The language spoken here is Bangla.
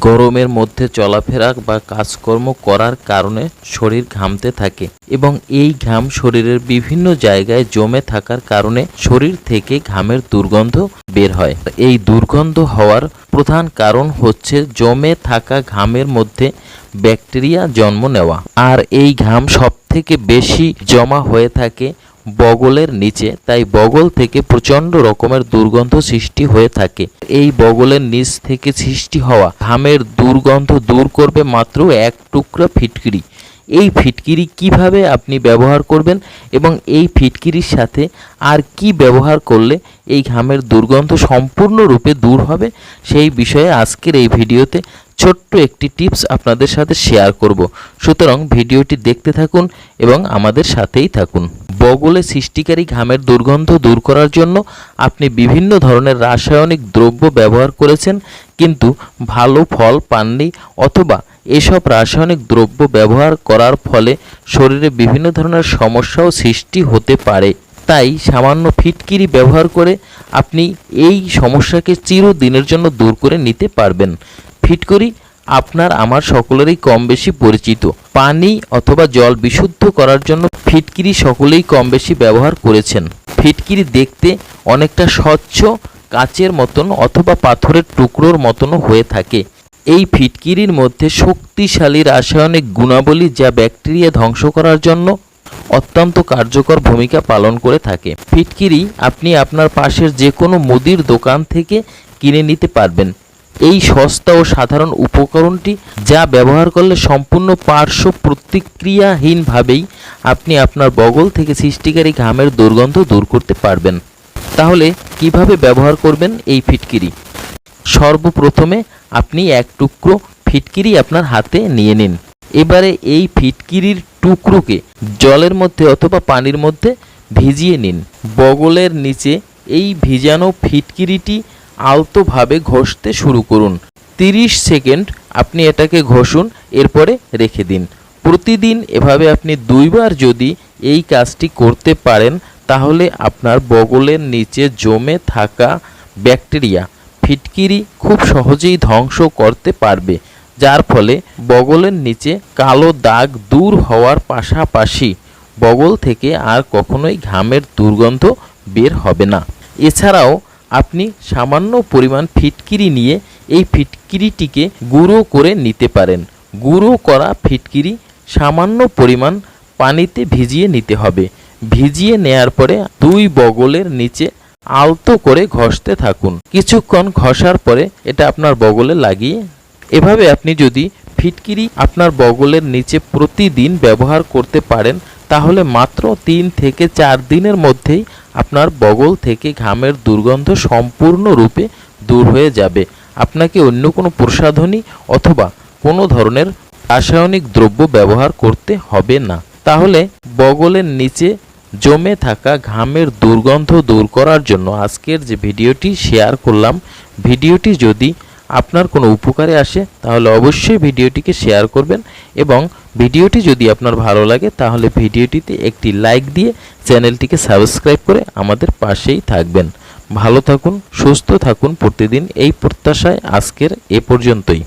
গরমের মধ্যে চলাফেরা বা কাজকর্ম করার কারণে শরীর ঘামতে থাকে এবং এই ঘাম শরীরের বিভিন্ন জায়গায় জমে থাকার কারণে শরীর থেকে ঘামের দুর্গন্ধ বের হয়। এই দুর্গন্ধ হওয়ার প্রধান কারণ হচ্ছে জমে থাকা ঘামের মধ্যে ব্যাকটেরিয়া জন্ম নেওয়া। আর এই ঘাম সব থেকে বেশি জমা হয়ে থাকে বগলের নিচে, তাই বগল থেকে প্রচণ্ড রকমের দুর্গন্ধ সৃষ্টি হয়ে থাকে। এই বগলের নিচ থেকে সৃষ্টি হওয়া ঘামের দুর্গন্ধ দূর করবে মাত্র এক টুকরা ফিটকিরি। এই ফিটকিরি কীভাবে আপনি ব্যবহার করবেন এবং এই ফিটকিরির সাথে আর কি ব্যবহার করলে এই ঘামের দুর্গন্ধ সম্পূর্ণরূপে দূর হবে, সেই বিষয়ে আজকের এই ভিডিওতে ছোট্ট একটি টিপস আপনাদের সাথে শেয়ার করব। সুতরাং ভিডিওটি দেখতে থাকুন এবং আমাদের সাথেই থাকুন। বগলে সৃষ্টিকারী ঘামের দুর্গন্ধ দূর করার জন্য আপনি বিভিন্ন ধরনের রাসায়নিক দ্রব্য ব্যবহার করেছেন, কিন্তু ভালো ফল পাননি অথবা এসব রাসায়নিক দ্রব্য ব্যবহার করার ফলে শরীরে বিভিন্ন ধরনের সমস্যাও সৃষ্টি হতে পারে। তাই সামান্য ফিটকিরি ব্যবহার করে আপনি এই সমস্যাকে চিরদিনের জন্য দূর করে নিতে পারবেন। ফিটকরি আপনার আমার সকলেরই কম বেশি পরিচিত। পানি অথবা জল বিশুদ্ধ করার জন্য ফিটকিরি সকলেই কম বেশি ব্যবহার করেছেন। ফিটকিরি দেখতে অনেকটা স্বচ্ছ, কাচের মতন অথবা পাথরের টুকরোর মতনও হয়ে থাকে। এই ফিটকিরির মধ্যে শক্তিশালী রাসায়নিক গুণাবলী যা ব্যাকটেরিয়া ধ্বংস করার জন্য অত্যন্ত কার্যকর ভূমিকা পালন করে থাকে। ফিটকিরি আপনি আপনার পাশের যে কোনো মুদির দোকান থেকে কিনে নিতে পারবেন। এই সস্তা ও সাধারণ উপকরণটি যা ব্যবহার করলে সম্পূর্ণ পার্শ্ব প্রতিক্রিয়াহীনভাবেই আপনি আপনার বগল থেকে সৃষ্টিকারী ঘামের দুর্গন্ধ দূর করতে পারবেন। তাহলে কীভাবে ব্যবহার করবেন এই ফিটকিরি? সর্বপ্রথমে আপনি এক টুকরো ফিটকিরি আপনার হাতে নিয়ে নিন। এবারে এই ফিটকিরির টুকরোকে জলের মধ্যে অথবা পানির মধ্যে ভিজিয়ে নিন। বগলের নিচে এই ভিজানো ফিটকিরিটি আলতোভাবে ঘষতে শুরু করুন। তিরিশ সেকেন্ড আপনি এটাকে ঘষুন, এরপরে রেখে দিন। প্রতিদিন এভাবে আপনি দুইবার যদি এই কাজটি করতে পারেন, তাহলে আপনার বগলের নিচে জমে থাকা ব্যাকটেরিয়া, ফিটকিরি খুব সহজেই ধ্বংস করতে পারবে, যার ফলে বগলের নিচে কালো দাগ দূর হওয়ার পাশাপাশি বগল থেকে আর কখনোই ঘামের দুর্গন্ধ বের হবে না। এছাড়াও আপনি সামান্য পরিমাণ ফিটকিরি নিয়ে এই ফিটকিরিটিকে গুঁড়ো করে নিতে পারেন। গুঁড়ো করা ফিটকিরি সামান্য পরিমাণ পানিতে ভিজিয়ে নিতে হবে। ভিজিয়ে নেয়ার পরে দুই বগলের নিচে আলতো করে ঘষতে থাকুন। কিছুক্ষণ ঘষার পরে এটা আপনার বগলে লাগিয়ে এভাবে আপনি যদি ফিটকিরি আপনার বগলের নিচে প্রতিদিন ব্যবহার করতে পারেন, তাহলে মাত্র তিন থেকে চার দিনের মধ্যেই আপনার বগল থেকে ঘামের দুর্গন্ধ সম্পূর্ণরূপে দূর হয়ে যাবে। আপনাকে অন্য কোনো প্রসাধনী অথবা কোনো ধরনের রাসায়নিক দ্রব্য ব্যবহার করতে হবে না। তাহলে বগলের নিচে জমে থাকা ঘামের দুর্গন্ধ দূর করার জন্য আজকের যে ভিডিওটি শেয়ার করলাম, ভিডিওটি যদি আপনার কোনো উপকারে আসে, তাহলে অবশ্যই ভিডিওটিকে শেয়ার করবেন এবং ভিডিওটি যদি আপনার ভালো লাগে, তাহলে ভিডিওটিতে একটি লাইক দিয়ে চ্যানেলটিকে সাবস্ক্রাইব করে আমাদের পাশেই থাকবেন। ভালো থাকুন, সুস্থ থাকুন, প্রতিদিন এই প্রত্যাশায় আজকের এ পর্যন্তই।